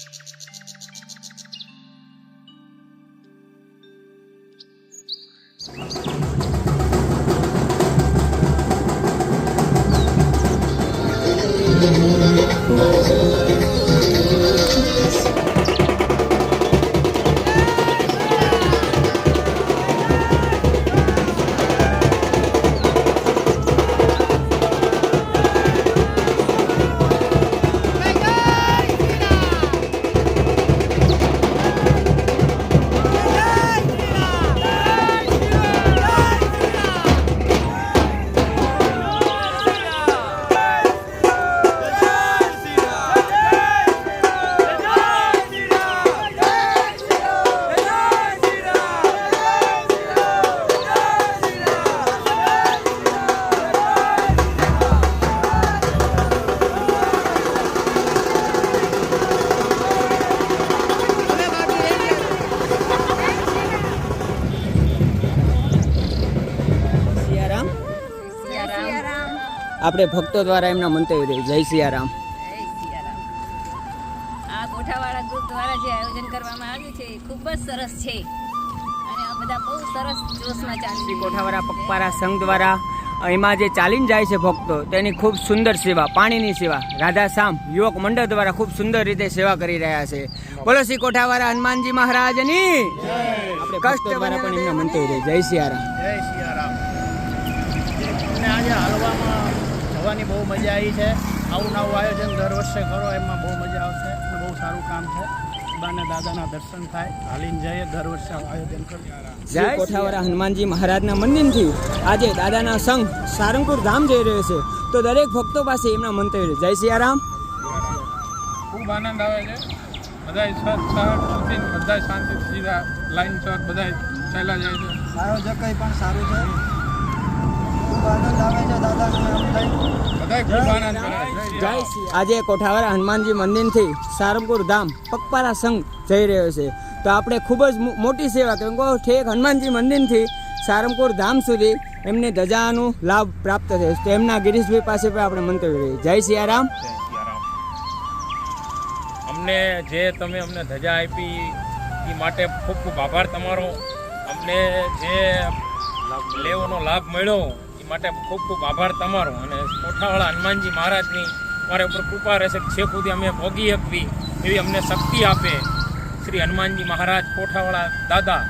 સિયારામ આપણે ભક્તો દ્વારા એમના મંતવ્ય જય સિયારામ. જય સિયારામ. આ કોઠાવાળા ગ્રુપ દ્વારા જે આયોજન કરવામાં આવ્યું છે ખૂબ જ સરસ છે. અને આ બધા બહુ સરસ જોશમાં ચાલી શ્રી કોઠાવાળા પગપારા સંઘ દ્વારા એમાં જે ચાલીને જાય છે ભક્તો તેની ખૂબ સુંદર સેવા પાણીની સેવા. રાધા શ્યામ યુવક મંડળ દ્વારા ખૂબ સુંદર રીતે સેવા કરી રહ્યા છે. બોલો શ્રી કોઠાવાળા હનુમાનજી મહારાજની. આપણે કષ્ટ દ્વારા પણ એમના મંતવ્ય જય સિયારામ. જય સિયારામ. જવાની બહુ મજા આવી છે. આવું નવું આયોજન દર વર્ષે કરો એમાં બહુ મજા આવશે અને બહુ સારું કામ છે. બાને દાદાના દર્શન થાય. હાલીને જઈએ દર વર્ષે આયોજન કરીએ. કોઠાવાળા હનુમાનજી મહારાજના મંદિરથી આજે દાદાના સંઘ સારંગપુર ધામ જઈ રહ્યો છે. તો દરેક ભક્તો પાસે એમના મંતવ્ય જય સિયારામ ખૂબ આનંદ આવે છે. બધાય સહરથી બધાય શાંતિથી સીધા લાઈન સર બધાય ચાલ્યા જાય છે. આયોજક પણ સારું છે આજે કોઠાવાળા હનુમાનજી મંદિરથી સારંગપુર ધામ પગપારા સંઘ જઈ રહ્યો છે. તો આપણે ખૂબ જ મોટી સેવા કેમ કે ઠેક હનુમાનજી મંદિરથી સારંગપુર ધામ સુધી એમને ધજાનો લાભ પ્રાપ્ત થયો તો એમના ગિરીશભાઈ પાસે પણ આપણે મંતવ્ય રહીએ જય સિયારામ. અમને જે તમે અમને ધજા આપી, એ માટે ખૂબ ખૂબ આભાર તમારો. અમને જે લેવાનો લાભ મળ્યો માટે ખૂબ ખૂબ આભાર તમારો અને કોઠાવાળા હનુમાનજી મહારાજની મારા ઉપર કૃપા રહેશે છેક સુધી અમે ભોગી શકવી એવી અમને શક્તિ આપે. શ્રી હનુમાનજી મહારાજ, કોઠાવાળા દાદા,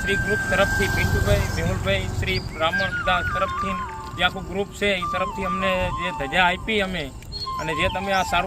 શ્રી ગ્રુપ તરફથી, પિન્ટુભાઈ, મેહુલભાઈ, શ્રી બ્રાહ્મણદાસ તરફથી જે આખું ગ્રુપ છે, એ તરફથી અમને જે ધજા આપી અમે અને જે તમે આ સારું